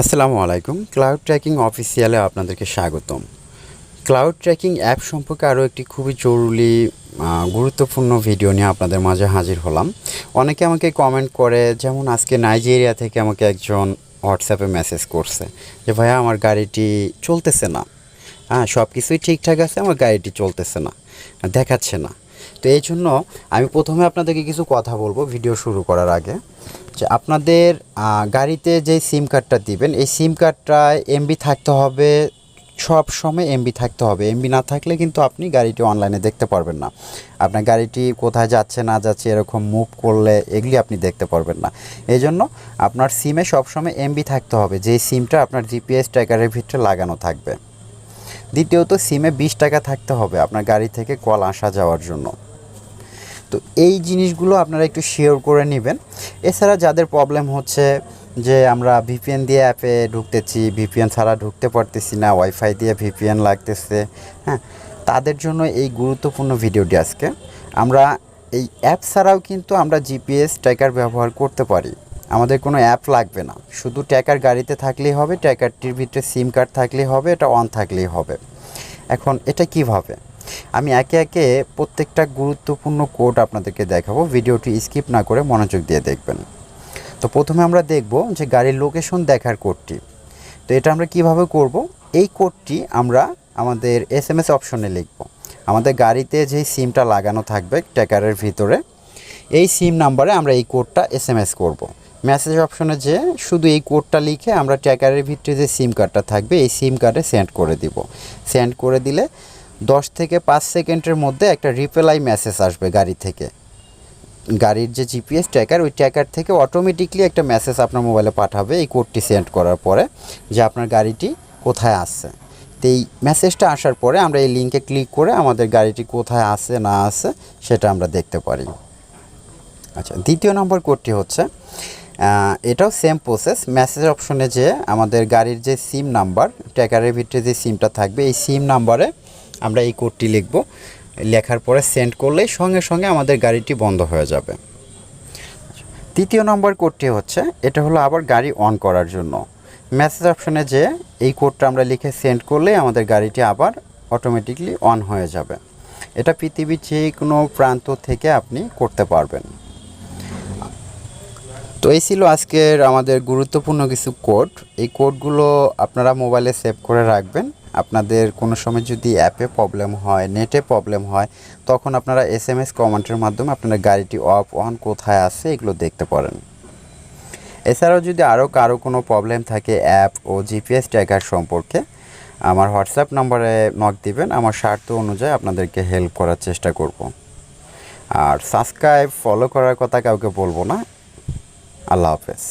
আসসালামু আলাইকুম। Cloud tracking অফিসিয়ালে আপনাদেরকে স্বাগতম। ক্লাউড ট্র্যাকিং অ্যাপ সম্পর্কে আরও একটি খুবই জরুরি গুরুত্বপূর্ণ ভিডিও নিয়ে আপনাদের মাঝে হাজির হলাম। অনেকে আমাকে কমেন্ট করে, যেমন আজকে নাইজেরিয়া থেকে আমাকে একজন হোয়াটসঅ্যাপে মেসেজ করছে যে, ভাইয়া, আমার গাড়িটি চলতেছে না। হ্যাঁ সব কিছুই ঠিকঠাক আছে, আমার গাড়িটি চলতেছে না, দেখাচ্ছে না। তো এই জন্য আমি প্রথমে আপনাদেরকে কিছু কথা বলব ভিডিও শুরু করার আগে। যে আপনাদের গাড়িতে যে সিম কার্ডটা দিবেন, এই সিম কার্ডটায় এমবি থাকতে হবে, সব সময় এমবি থাকতে হবে। এমবি না থাকলে কিন্তু আপনি গাড়িটি অনলাইনে দেখতে পারবেন না। আপনার গাড়িটি কোথায় যাচ্ছে, না যাচ্ছে, এরকম মুভ করলে এগুলি আপনি দেখতে পারবেন না। এই জন্য আপনার সিমে সবসময় এমবি থাকতে হবে। যে সিমটা আপনার জিপিএস ট্র্যাকারের ভিতরে লাগানো থাকবে। দ্বিতীয়ত, সিমে বিশ টাকা থাকতে হবে আপনার গাড়ি থেকে কল আসা যাওয়ার জন্য। তো এই জিনিসগুলো আপনারা একটু শেয়ার করে নেবেন। এছাড়া যাদের প্রবলেম হচ্ছে যে আমরা ভিপিএন দিয়ে অ্যাপে ঢুকতেছি ভিপিএন ছাড়া ঢুকতে পারতেছি না ওয়াইফাই দিয়ে ভিপিএন লাগতেছে হ্যাঁ তাদের জন্য এই গুরুত্বপূর্ণ ভিডিওটি আজকে। আমরা এই অ্যাপ ছাড়াও কিন্তু আমরা জিপিএস ট্র্যাকার ব্যবহার করতে পারি। আমাদের কোনো অ্যাপ লাগবে না। শুধু ট্র্যাকার গাড়িতে থাকলেই হবে, ট্র্যাকারটির ভিতরে সিম কার্ড থাকলেই হবে, এটা অন থাকলেই হবে। এখন এটা কীভাবে? আমি একে একে প্রত্যেকটা গুরুত্বপূর্ণ কোড আপনাদেরকে দেখাবো, ভিডিওটি স্কিপ না করে মনোযোগ দিয়ে দেখবেন। তো প্রথমে আমরা দেখব যে গাড়ির লোকেশন দেখার কোডটি। তো এটা আমরা কীভাবে করব? এই কোডটি আমরা আমাদের এস এম এস অপশনে লিখব। আমাদের গাড়িতে যেই সিমটা লাগানো থাকবে ট্যাকারের ভিতরে, এই সিম নাম্বারে আমরা এই কোডটা এস এম এস করব। মেসেজ অপশনে যে শুধু এই কোডটা লিখে আমরা ট্যাকারের ভিতরে যে সিম কার্ডটা থাকবে, এই সিম কার্ডে সেন্ড করে দিব। সেন্ড করে দিলে দশ থেকে পাঁচ সেকেন্ডের মধ্যে একটা রিপ্লাই মেসেজ আসবে গাড়ি থেকে। গাড়ির যে জিপিএস ট্র্যাকার ওই ট্র্যাকার থেকে অটোমেটিকলি একটা মেসেজ আপনার মোবাইলে পাঠাবে এই কোডটি সেন্ড করার পরে যে আপনার গাড়িটি কোথায় আসছে তো এই মেসেজটা আসার পরে আমরা এই লিঙ্কে ক্লিক করে আমাদের গাড়িটি কোথায় আসে না আসে সেটা আমরা দেখতে পারি। আচ্ছা দ্বিতীয় নম্বর কোডটি হচ্ছে এটাও সেম প্রসেস মেসেজ অপশনে যে আমাদের গাড়ির যে সিম নাম্বার ট্র্যাকারের ভিতরে যে সিমটা থাকবে, এই সিম নাম্বারে আমরা এই কোডটি লিখব। লেখার পরে সেন্ড করলেই সঙ্গে সঙ্গে আমাদের গাড়িটি বন্ধ হয়ে যাবে। তৃতীয় নম্বর কোডটি হচ্ছে, এটা হলো আবার গাড়ি অন করার জন্য। মেসেজ অপশনে যে এই কোডটা আমরা লিখে সেন্ড করলেই আমাদের গাড়িটি আবার অটোমেটিকলি অন হয়ে যাবে। এটা পৃথিবীর যে কোনো প্রান্ত থেকে আপনি করতে পারবেন। তো এই ছিল আজকের আমাদের গুরুত্বপূর্ণ কিছু কোড। এই কোডগুলো আপনারা মোবাইলে সেভ করে রাখবেন। আপনাদের কোনো সময় যদি অ্যাপে প্রবলেম হয়, নেটে প্রবলেম হয়, তখন আপনারা এস এম এস কমেন্টের মাধ্যমে আপনারা গাড়িটি অফ, অন কোথায় আছে এগুলো দেখতে পারেন। এছাড়াও যদি আরও কারও কোনো প্রবলেম থাকে অ্যাপ ও জিপিএস ট্র্যাকার সম্পর্কে, আমার হোয়াটসঅ্যাপ নম্বরে নক দিবেন। আমার স্বার্থ অনুযায়ী আপনাদেরকে হেল্প করার চেষ্টা করব। আর সাবস্ক্রাইব, ফলো করার কথা কাউকে বলব না। আল্লাহ হাফেজ